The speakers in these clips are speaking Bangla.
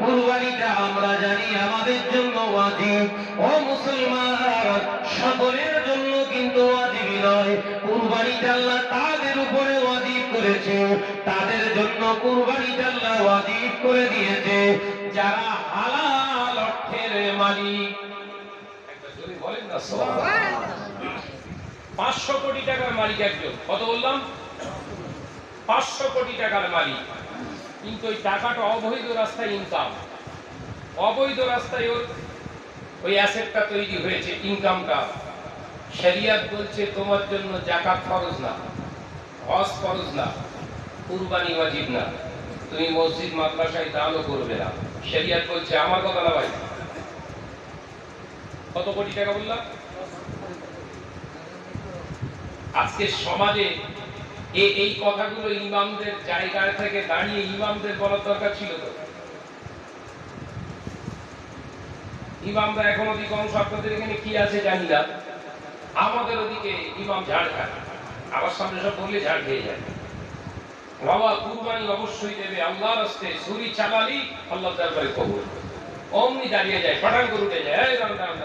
কুরবানিটা আমরা জানি আমাদের জন্য ওয়াজিব। ও মুসলমান, সকলের জন্য কিন্তু ওয়াজিব নয়। কুরবানিটা আল্লাহ তাদের উপরে ওয়াজিব করেছে। তাদের জন্য কুরবানিটা আল্লাহ ওয়াজিব করে দিয়েছে। যারা হালাল অর্থের মালিক। পাঁচশো কোটি টাকার মালিক একজন। কত বললাম? পাঁচশো কোটি টাকার মালিক। কিন্তু ওই টাকাটা অবৈধ রাস্তায় ইনকাম অবৈধ রাস্তায় ওর ওই অ্যাসেটটা তৈরি হয়েছে ইনকামটা শরিয়াত বলছে, তোমার জন্য জাকাত ফরজ না, হজ ফরজ না, কুরবানি ওয়াজিব না। তুমি মসজিদ, মাদ্রাসায় দানও করবে না। শরিয়াত বলছে, আমার কথা না ভাই। কত কোটি টাকা বললাম? আজকে সমাজে এই কথাগুলো ইমামদের জায়গায় থেকে দাঁড়িয়ে ইমামদের বলার দরকার ছিল তো? ইমামরা এখন অধিকাংশ আপনাদের এখানে কি আছে জানি না। আমাদের ওদিকে ইমাম ঝাড় খায়। আমার সামনে সব বললে ঝাড় খেয়ে যায়। বাবা কুরবানি অবশ্যই দেবে। আল্লাহ রাস্তে ছুরি চালালি আল্লাহ দরবারে কবুল। অমনি দাঁড়িয়ে যায় পাঠান করে উঠে যায়। এই দাঁড়ান, দাঁড়ান।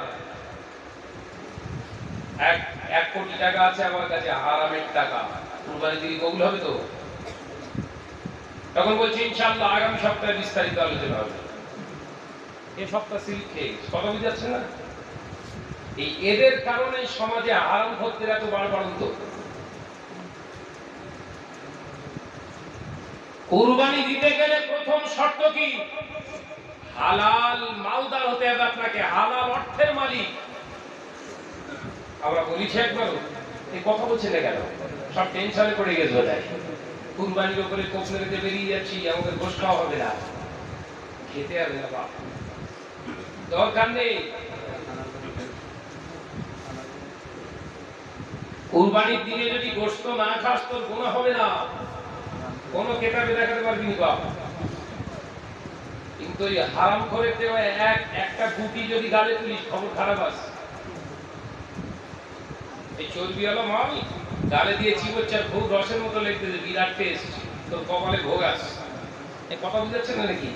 এক এক কোটি টাকা আছে আমার কাছে হারামের টাকা। কুরবানি দিলে কবুল হবে তো? তখন বলছি, ইনশাআল্লাহ আগামী সপ্তাহে বিস্তারিত আলোচনা হবে। এ সপ্তাহ সিল্ক খেয়ে কথা বুঝাচ্ছে না? এই এদের কারণে সমাজে আরাম করতে এত বাড়বাড়ন্ত কুরবানি দিতে গেলে প্রথম শর্ত কি? হালাল মালদার হতে হবে আপনাকে। হালাল অর্থের মালিক। আমরা বলেছি একবারও এই কথা বলছে না কেন? সব টেনশনে পড়ে গেছে বোধ কুরবানির উপরে কোপ মেরেতে বেরিয়ে যাচ্ছি আমাদের গোশ খাওয়া হবে না। খেতে হবে না, বাপ। দরকার নেই। কুরবানির দিনে যদি গোস্ত না খাস, তোর গুণা হবে না। কোনো কেতাবে দেখাতে পারবি না, বাপ। কিন্তু হারাম করে এক, একটা গুটি যদি গালে তুলিস, খবর খারাপ আছে। এই চর্বিওয়ালা মাল গালে দিয়ে চিবোচ্ছে আর খুব রসের মতো লেগতেছে বিরাট টেস্ট তোর কপালে ভোগ আছে। এই কথা বুঝাচ্ছে না নাকি?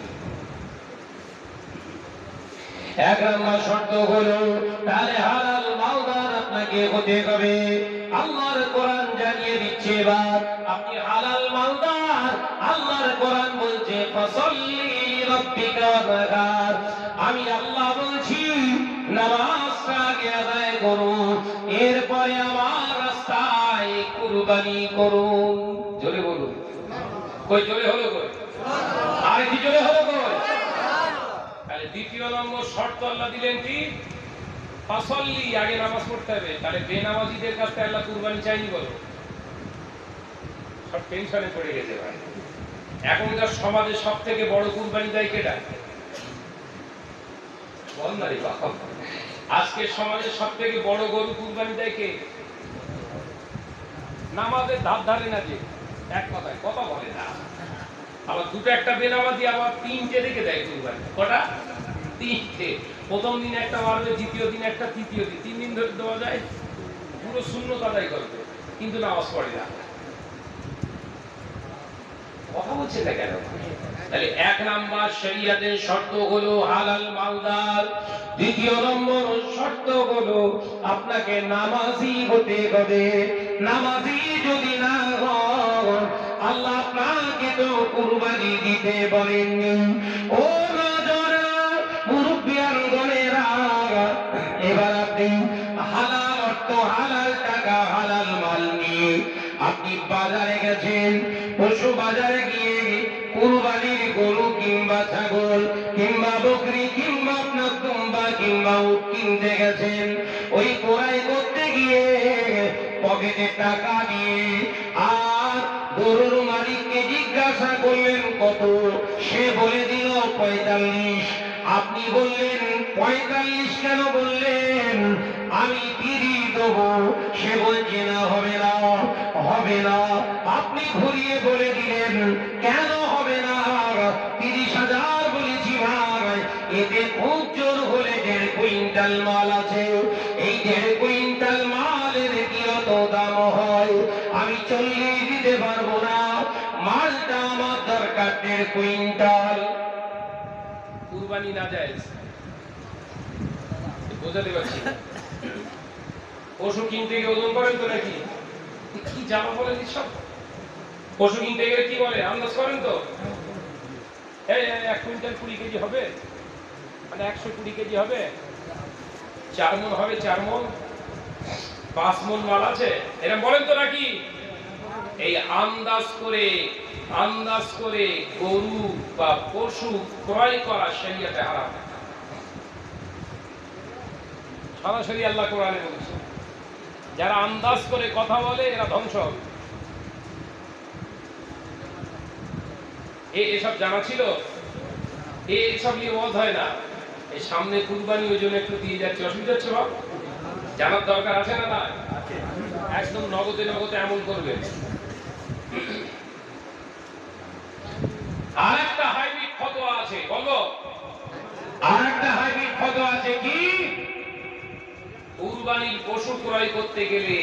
এক নম্বর শর্ত হলো তাহলে হালাল মালদার আপনাকে হতে হবে। আল্লাহর কোরআন জানিয়ে দিচ্ছে এবার, আপনি হালাল মালদার, আল্লাহর কোরআন বলছে ফসল্লি রব্বিকা আমি আল্লাহ বলছি আদায় করুন এরপরে আমার রাস্তায় কুরবানি জোরে কই, জোরে হলো কই? আর কি জোরে হলো কই? তাহলে দ্বিতীয় নম্বর শর্ত আল্লাহ দিলেন কি? আগে নামাজ পড়তে হবে। তাহলে বেনামাজিদের কাছ থেকে আল্লাহ কুরবানি চাইনি বলো। সব টেনশনে পড়ে গেছে ভাই। এখনকার সমাজে সব থেকে বড় কুরবানি দেয় কেটা বল না রে আজকের সমাজে সব থেকে বড় গরু কুরবানি দেয় কে? নামাজের ধার ধারে না যে? এক কথায়, কথা বলে না। আবার দুটো একটা বেনামাজি, আবার তিনটে রেখে দেয় কুরবানি। কটা? তিনটে। প্রথম দিন একটা মারবে দ্বিতীয় দিন একটা, তৃতীয় দিন। তিন দিন ধরে দেওয়া যায়, পুরো শূন্য আদায় করবে। কিন্তু নামাজ পড়ে না। বলছে না কেন? তাহলে এক নাম্বার শরিয়াতের শর্ত হলো হালাল মালদার। দ্বিতীয় নম্বর শর্ত হলো আপনাকে নামাজি হতে হবে। নামাজি যদি না হন, আল্লাহ আপনাকে তো কুরবানি দিতে বলেননি। ও নজর মুরব্বিয়ান গণেরা এবার আপনি হালাল অর্থ, হালাল টাকা, হালাল মাল নিয়ে আপনি বাজারে গেছেন উট গেছেন। ওই কোরাই করতে গিয়ে পকেটে টাকা নিয়ে আর গরুর মালিককে জিজ্ঞাসা করলেন, কত? সে বলে দিল, পঁয়তাল্লিশ। আপনি বললেন, পঁয়তাল্লিশ কেন বললেন? আমি তিরিশ দেবো। সে বলছে, না, হবে না হবে না। আপনি ঘুরিয়ে বলে দিলেন, কেন কুইন্টাল মাল আছে। এই দেড় কুইন্টাল মালের কি অত দাম হয়? আমি চল্লিশ দিতে পারব না। মালটা আমার দরকার দেড় কুইন্টাল। কুরবানি না যায় বোঝাতে পারছি পশু কিনতে গিয়ে ওজন করেন তো নাকি? কি জামা বলে সব? পশু কিনতে গেলে কি বলে? আন্দাজ করেন তো। এক কুইন্টাল কুড়ি কেজি হবে। মানে একশো কুড়ি কেজি হবে। চার মন হবে, চার মন? পাঁচ মন মাল আছে? এরকম বলেন তো নাকি? এই আন্দাজ করে আন্দাজ করে গরু বা পশু ক্রয় করা শরীয়তে হারাম। সরাসরি আল্লাহ কোরআনে বলছে, যারা আন্দাজ করে কথা বলে, এরা ধ্বংস এসব জানা ছিল? এসব নিয়ে মত হয় না। এই সামনে কুরবানি ওই জন্য একটু দিয়ে যাচ্ছে অসুবিধা হচ্ছে বাবা জানার দরকার আছে না না একদম নগদে নগদে এমন করবে। আর একটা হাইব্রিড ফতোয়া আছে বলব আর একটা হাইব্রিড ফটো আছে কি? কুরবানির পশু ক্রয় করতে গেলে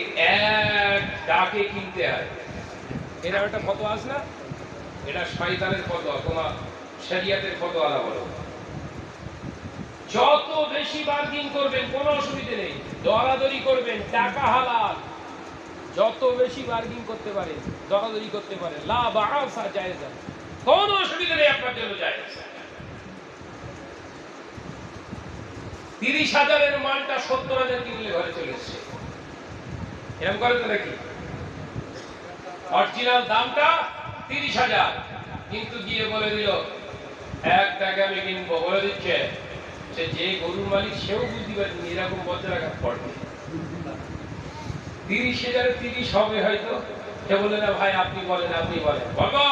এক ডাকে কিনতে হয়। এরা একটা ফতোয়া আছে না? এটা শয়তানের ফতোয়া তোমার শরিয়াতের ফতোয়া না বলো। যত বেশি বার্গিং করবেন, কোনো অসুবিধে নেই। দরাদরি করবেন, টাকা হালাল। যত বেশি বার্গিং করতে পারে দরাদরি করতে পারে লা বাআসা জায়েজ কোনো অসুবিধা নেই, আপনার জন্য জায়েজ। তিরিশ হাজারের মালটা সত্তর হাজার কিনলে ঘরে চলে এসছে। এরকম করে তো নাকি? অরিজিনাল দামটা তিরিশ হাজার। কিন্তু গিয়ে বলে দিল, এক টাকা আমি কিনবো। বলে দিচ্ছে সে যে গরুর মালিক সেও বুঝতে পারেনি এরকম বজ্রাঘাত পড়বে তিরিশ হাজারে তিরিশ হবে হয়তো। সে বলে না ভাই আপনি বলেন আপনি বলেন। বাবা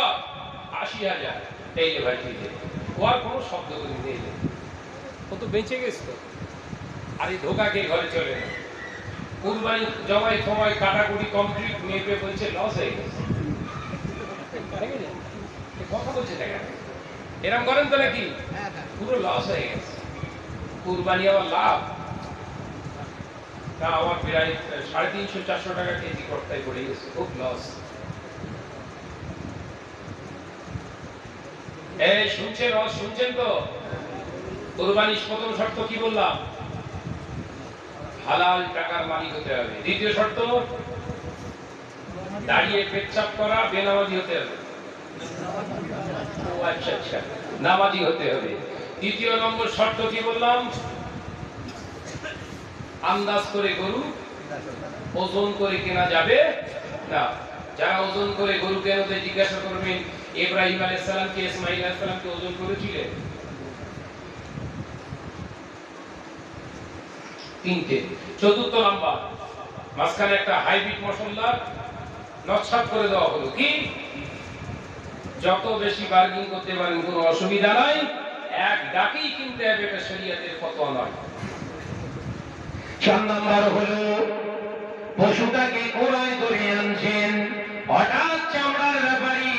আশি হাজার। এই যে ভাই ঠিক ও আর কোনো শব্দ করে নেই। ও তো বেঁচে গেছে। তো আর এই ধোকা খেয়ে ঘরে চলে না কুরবানি জমাই ফমাই কাটাকুটি কমপ্লিট মেপে বলছে লস হয়ে গেছে। কথা বলছে দেখেন এরম করেন তো নাকি? পুরো লস হয়ে গেছে। কুরবানি আবার লাভ? তা আমার প্রায় সাড়ে তিনশো, চারশো টাকা কেজি কর্তায় পড়ে গেছে, খুব লস শুনছেন শুনছেন তো? প্রথম শর্ত কি বললাম? হালাল টাকার মালিক হতে হবে। দ্বিতীয় শর্ত, দাঁড়িয়ে পেচ্ছাপ করা, বেনামাজি হতে হবে। ও আচ্ছা আচ্ছা। নামাজি হতে হবে। তৃতীয় নম্বর শর্ত কি বললাম? আন্দাজ করে গরু ওজন করে কেনা যাবে না। যারা ওজন করে গরু কেনতে জিজ্ঞাসা করবেন, ইব্রাহিম আলাইহিস সালামকে ইসমাঈল আলাইহিস সালামকে ওজন করেছিলেন তিনটে। চতুর্থ নাম্বার, মাঝখানে একটা হাইব্রিড মশলা নকশাত করে দেওয়া হলো। কি? যত বেশি বার্গিং করতে পারেন, কোনো অসুবিধা নাই। এক ডাকেই কিনতে হবে এটা শরীয়তের ফতোয়া নয়। চার নাম্বার হলো পশুটাকে কোরআয় করে আনছেন। হঠাৎ চামড়ার ব্যাপারী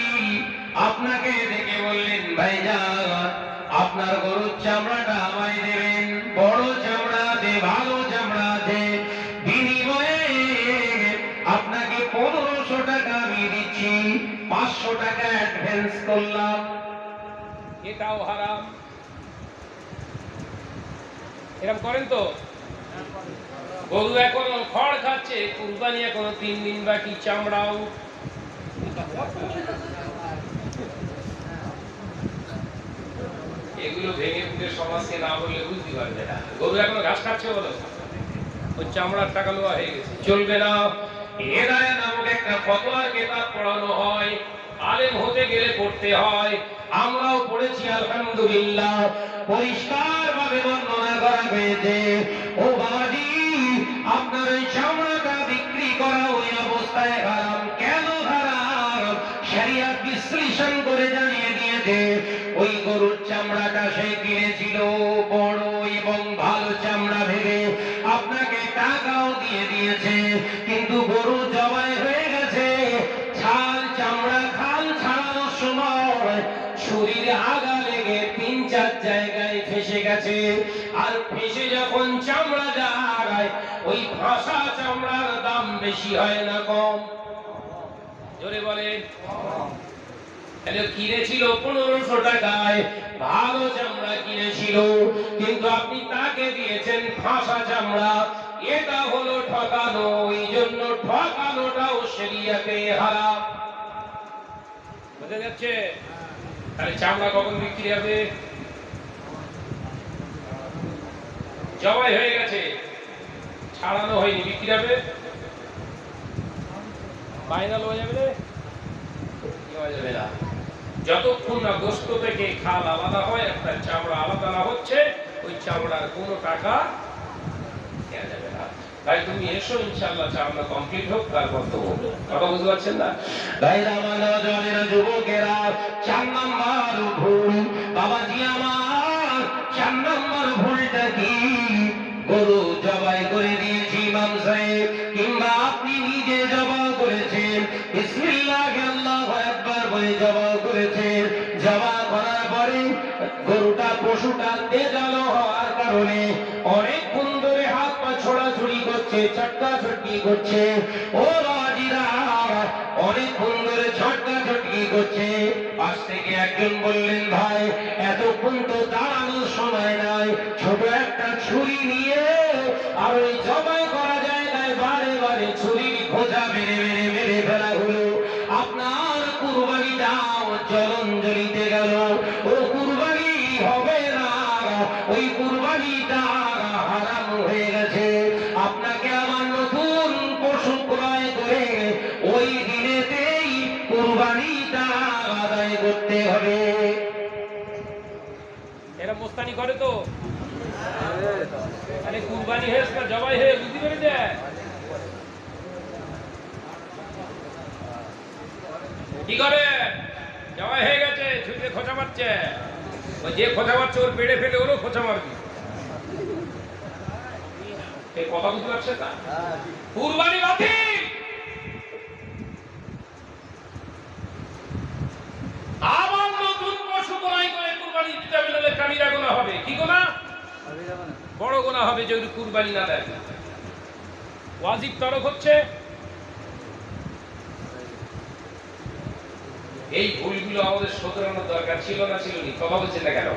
আপনাকে দেখে বললেন ভাইজান আপনার গরুর চামড়াটা আমায় দেবেন। বড় চামড়া দে ভালো চামড়া দে। বিনিময়ে আপনাকে পনেরোশো টাকা আমি দিচ্ছি। পাঁচশো টাকা অ্যাডভান্স করলাম। এটাও হারাম। এরকম করেন তো? গরু এখনও খড় খাচ্ছে, কুরবানি এখনও তিন দিন বাকি, চামড়াও। এগুলো ভেঙে ফুটে সমাজকে না বললে বুঝতে পারবে না। গরু এখনও ঘাস খাচ্ছে বলো? ওই চামড়ার টাকা লোয়া হয়ে গেছে। চলবে না। হেদায়া নামক একটা কিতাব পড়ানো হয়। আলেম হতে গেলে পড়তে হয়। আমরাও পড়েছি, আলহামদুলিল্লাহ। পরিষ্কার ভাবে বর্ণনা হয়েছে। ও বাবাজি, আপনার ওই চামড়াটা বিক্রি করা ওই অবস্থায় হারাম। কেন হারাম? শরিয়াত বিশ্লেষণ করে জানিয়ে দিয়েছে, ওই গরুর চামড়াটা সে কিনেছিল বড় এবং ভালো চামড়া ভেবে। আপনাকে টাকাও দিয়ে দিয়েছে, কিন্তু গরু বেশি হয় না কম। জোরে বলেন। কিনেছিল পনেরোশো টাকায়, ভালো চামড়া কিনেছিল। কিন্তু আপনি তাকে দিয়েছেন ফাঁসা চামড়া। এটা হলো ঠকানো, ওই জন্য বোঝা যাচ্ছে? তাহলে চামড়া কখন বিক্রি হবে? জবাই হয়ে গেছে। ছাড়ানো হয়নি, বিক্রি হবে? ফাইনাল হয়ে যাবে রে? নেওয়া যাবে না যতক্ষণ না গোস্ত থেকে খাল আলাদা হয়, একটা চামড়া আলাদা না হচ্ছে, ওই চামড়ার কোনো টাকা দেওয়া যাবে না। ভাই, তুমি এসো ইনশাল্লাহ চামড়া কমপ্লিট হোক, তারপর তো কথা বুঝতে পারছেন না? ভাইরা আমার নজরের যুবকেরা, চার নাম্বার ভুল। বাবাজি আমার, চার নাম্বার ভুলটা কি? গরু জবাই করে দিয়েছি চটকি করছে? ও রাজিরা অনেকক্ষণ ধরে ঝটকা ঝটকি করছে। পাশ থেকে একজন বললেন, ভাই, এতক্ষণ তো দাঁড়ানোর সময় নাই। ছোট একটা ছুরি নিয়ে আর ওই জবাই করা জায়গায় বারে বারে ছুরির এরা মোস্তানি করে তো। কুরবানি হয়েছে না জবাই হয়ে বুঝতে পেরে যায় কি করে? জবাই হয়ে গেছে ছুটে খোঁচা মারছে। ওই যে খোঁচা মারছে, ওর পেড়ে ফেলে ওরও খোঁচা মারবি। কথা বুঝতে পারছে না কুরবানি বাতিল আবার নতুন পশু ক্রয় করে কুরবানি দিতে হবে নাহলে কামিরা গোনা হবে কি গোনা বড় গোনা হবে যদি কুরবানি না দেয়। ওয়াজিব তরক হচ্ছে এই ভুলগুলো আমাদের শোধরানোর দরকার ছিল না, ছিল নি? কথা বলছেন না কেন?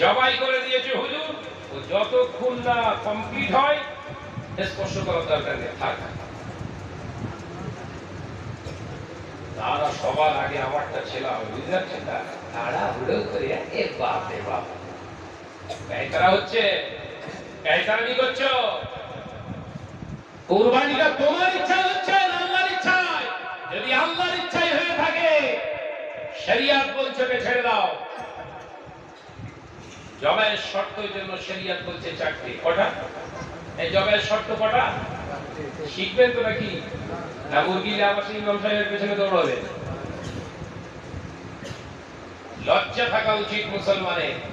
জবাই করে দিয়েছে হুজুর, ও যতক্ষণ না কমপ্লিট হয় স্পর্শ করার দরকার নেই, থাক। তারা সবার আগে আমারটা ছেলে হবে, বুঝতে পারছেন না? তারা হুড়ো করে, এ বাপ রে বাপ। ব্যয়তারা চারটে, কটা? এই শর্ত কটা? শিখবেন তো নাকি? না মুরগিলে আবার পেছনে দৌড়াবে? লজ্জা থাকা উচিত মুসলমানের।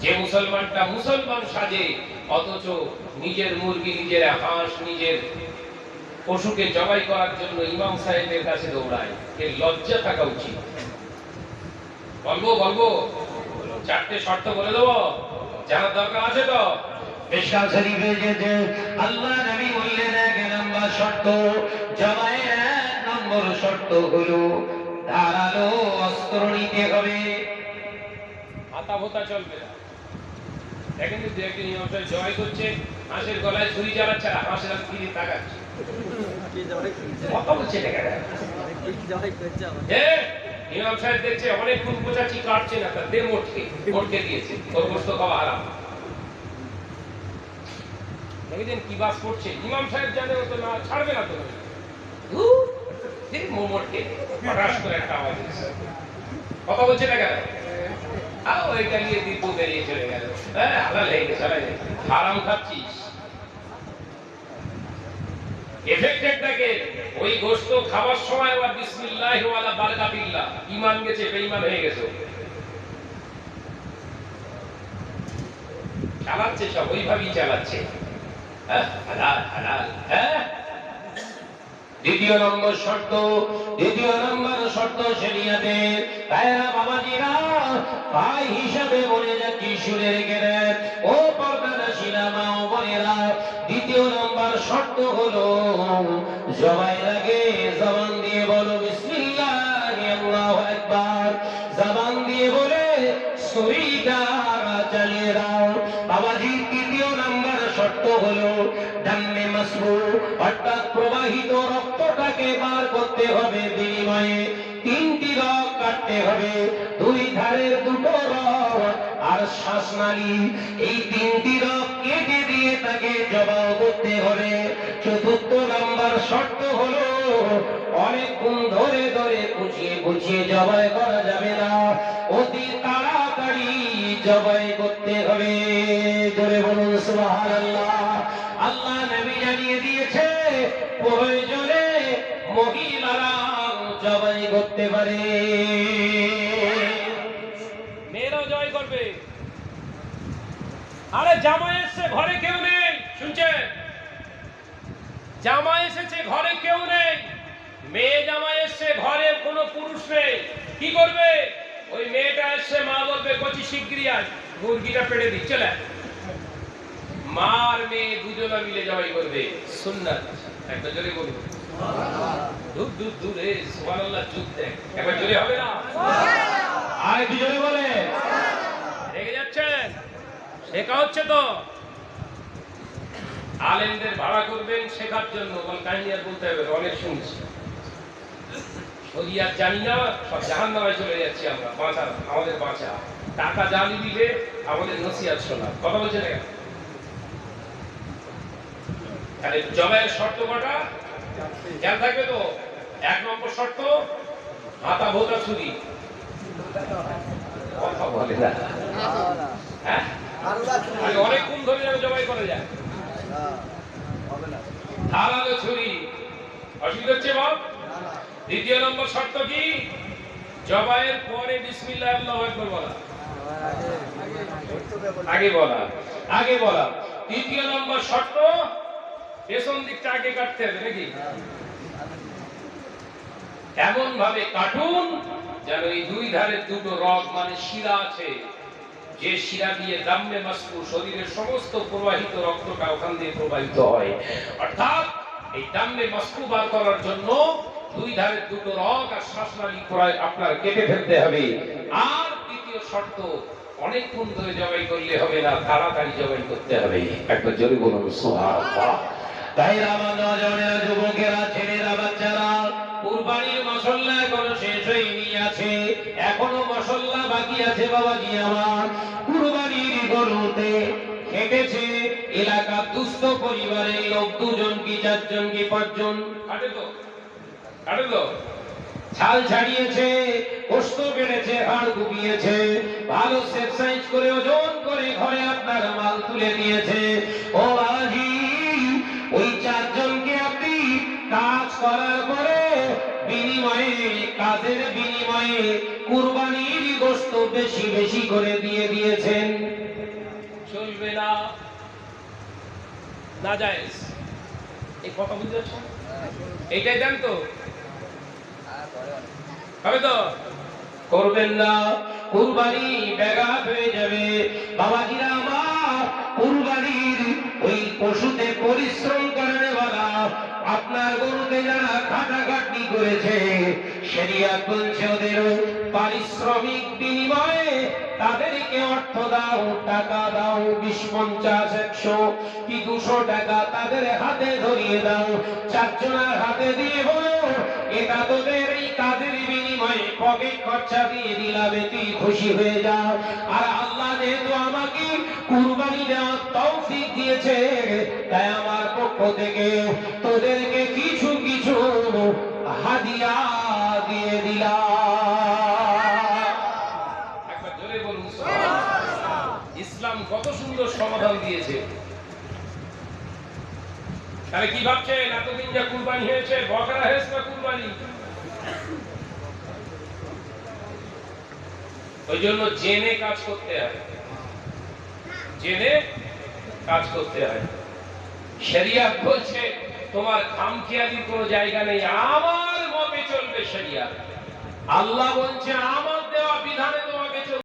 যে মুসলমানটা মুসলমান সাজে অথচ নিজের মুরগি নিজের হাঁস নিজের পশুকে জবাই করার জন্য ইমাম সাহেবের কাছে দৌড়ায়। এর লজ্জা থাকা উচিত। বলব বলব চারটে শর্ত বলে দেবো। জানার দরকার আছে তো? মিশকাত শরীফে যেতে আল্লাহ নবী বললেন এক নম্বর শর্ত জবাইয়ের এক নম্বর শর্ত হলো ধারালো অস্ত্র নিতে হবে। হাতা ভোতা চলবে না। দেখেন দু একদিন ইমাম সাহেব জবাই করছে, হাঁসের গলায় ছুরি চালাচ্ছে আর হাঁসের ফিরে তাকাচ্ছে ইমাম সাহেব দেখছে অনেকক্ষণ বোঝাচ্ছি কাটছে না তার দিয়েছে দেখেছেন কি বাস করছে? ইমাম সাহেব জানে ও তো না, ছাড়বে না তো মোমোটকে করে একটা আওয়াজ। কথা বলছে না কেন আও এটা নিয়ে দীপ বেরিয়ে চলে গেল। হ্যাঁ। হারাম খাচ্ছিস? ওই গোস্ত খাবার সময় আবার বিসমিল্লাহ ওয়ালা বারকা বিল্লাহ। ঈমান গেছে, বেঈমান হয়ে গেছে। চালাচ্ছে সব, ওইভাবেই চালাচ্ছে। হ্যাঁ হালাল হালাল হ্যাঁ? দ্বিতীয় নম্বর শর্ত, দ্বিতীয় নম্বর শর্ত শরিয়াতে ভাইরা বাবাজিরা, ভাই হিসাবে বলে যাচ্ছি, শুনে রেখে দেন। ও পর্দানা শিলামা ও বোনেরা, দ্বিতীয় নম্বর শর্ত হলো, জবাই লাগে, জবান দিয়ে বলো রক্তটাকে বার করতে হবে বিনিময়ে। তিনটি রক কাটতে হবে। দুই ধারের দুটো রক আর শ্বাসনালী। এই তিনটি রক কেটে দিয়ে তাকে জবাব করতে হবে। চতুর্থ নাম্বার শর্ত হলো অনেকক্ষণ ধরে ধরে বুঝিয়ে বুঝিয়ে জবাই করা যাবে না। অতি তাড়াতাড়ি জবাই করতে হবে। ধরে বলুন, সুবহানাল্লাহ। আল্লাহ নবী জানিয়ে দিয়েছে পারে মেয়েরাও জয় করবে। আরে জামাই এসছে, ঘরে কেউ নেই, শুনছেন? জামাই এসেছে, ঘরে কেউ নেই। মেয়ে জামাই এসছে ঘরে কোনো পুরুষ নেই। কি করবে? ওই মেয়েটা এসছে, মা বলবে, কচি শিগগিরি আজ মুরগিটা পেড়ে দিচ্ছে না মা আর মেয়ে দুজনা মিলে জবাই করবে। সুন্নাত। একটা জোরে বলুন দূর দূর দূরে সুবহানাল্লাহ চুপ দেখ। একবার জোরে হবে না? আর একটু জোরে বলে। রেগে যাচ্ছেন? শেখা হচ্ছে তো। আলেমদের ভাড়া করবেন শেখার জন্য বল কাহিনী আর বলতে হবে অনেক শুনছি। শরিয়াত জানি না সব জাহান নামায় চলে যাচ্ছি আমরা বাঁচা আমাদের বাঁচা। টাকা জানি দিলে আমাদের নসিহাত শোনা। কথা বলছে না? তাহলে জবাইয়ের শর্ত কটা? খেয়াল থাকবে তো? এক নম্বর শর্ত হাতা ভোতা ছুরি। হ্যাঁ? ধরে জবাই করা যায়। ছুরি। অসুবিধা হচ্ছে বাপ? দ্বিতীয় নম্বর শর্ত কি? জবাইয়ের পরে বিসমিল্লাহ বলা। আগে বলা। আগে বলা। তৃতীয় নম্বর শর্ত পেছন দিকটা আগে কাটতে হবে নাকি? এমন ভাবে কাটুন যেন এই দুই ধারে দুটো রগ মানে শিরা আছে। যে শিরা দিয়ে দাম্মে শরীরের সমস্ত প্রবাহিত রক্তটা ওখান দিয়ে প্রবাহিত হয়। অর্থাৎ এই দাম্মে বার করার জন্য দুই ধারে দুটো রগ আর শ্বাসনালী প্রায় আপনার কেটে ফেলতে হবে। আর তৃতীয় শর্ত, অনেকক্ষণ ধরে জবাই করলে হবে না, তাড়াতাড়ি জবাই করতে হবে। একবার সুবহানাল্লাহ। তাই আমার যুবকেরা ছেলেরা বাচ্চারা কুরবানির মশল্লা এখনও শেষ হয়নি আছে। এখনও মশল্লা বাকি আছে বাবাজি আমার। কুরবানির গরুতে হেঁটেছে এলাকার দুস্থ পরিবারের লোক দুজন কি চারজন কি পাঁচজন? কাটে তো কাটে তো। ছাল ছাড়িয়েছে কষ্ট বেড়েছে হাড় ডুবিয়েছে ভালো করে ওজন করে ঘরে আপনার মাল তুলে দিয়েছে। ও বাবাজি কাজের বিনিময়ে কুরবানির গোস্ত বেশি বেশি করে দিয়ে দিয়েছেন। চলবে না না যায় এই কথা বুঝতে পারছ? এইটাই দেন তো। হবে তো? করবেন না কুরবানি ব্যাঘাত হয়ে যাবে। বাবাজিরা আমার কুরবানির ওই পশুতে পরিশ্রম করেন বলা আপনার গরুতে যারা খাটাখাটনি করেছে ওদের পারিশ্রমিক বিনিময়ে তাদেরকে অর্থ দাও, টাকা দাও, বিশ পঞ্চাশ, একশো কি দুশো টাকা তাদের হাতে ধরিয়ে দাও। চারজনের হাতে দিয়ে বলো, এটা তোদের এই কাজের বিনিময়ে খরচা দিয়ে তুই খুশি হয়ে যাও। আর আল্লাহ যেহেতু আমাকে কুরবানি দেওয়ার তৌফিক দিয়েছে, তাই আমার পক্ষ থেকে তোদেরকে কিছু কিছু হাদিয়া ইসলাম কত সুন্দর সমাধান দিয়েছে। তাহলে কি ভাবছেন? এতদিন যা কুরবানি হয়েছে, বকরা হয়েছে না কুরবানি? ওই জন্য জেনে কাজ করতে হয়। জেনে কাজ করতে হয়। শরিয়াত বলছে, তোমার খামখেয়ালির কোনো জায়গা নেই, আমার মতে চলবে শরিয়াত আল্লাহ বলছে আমার দেওয়া বিধানের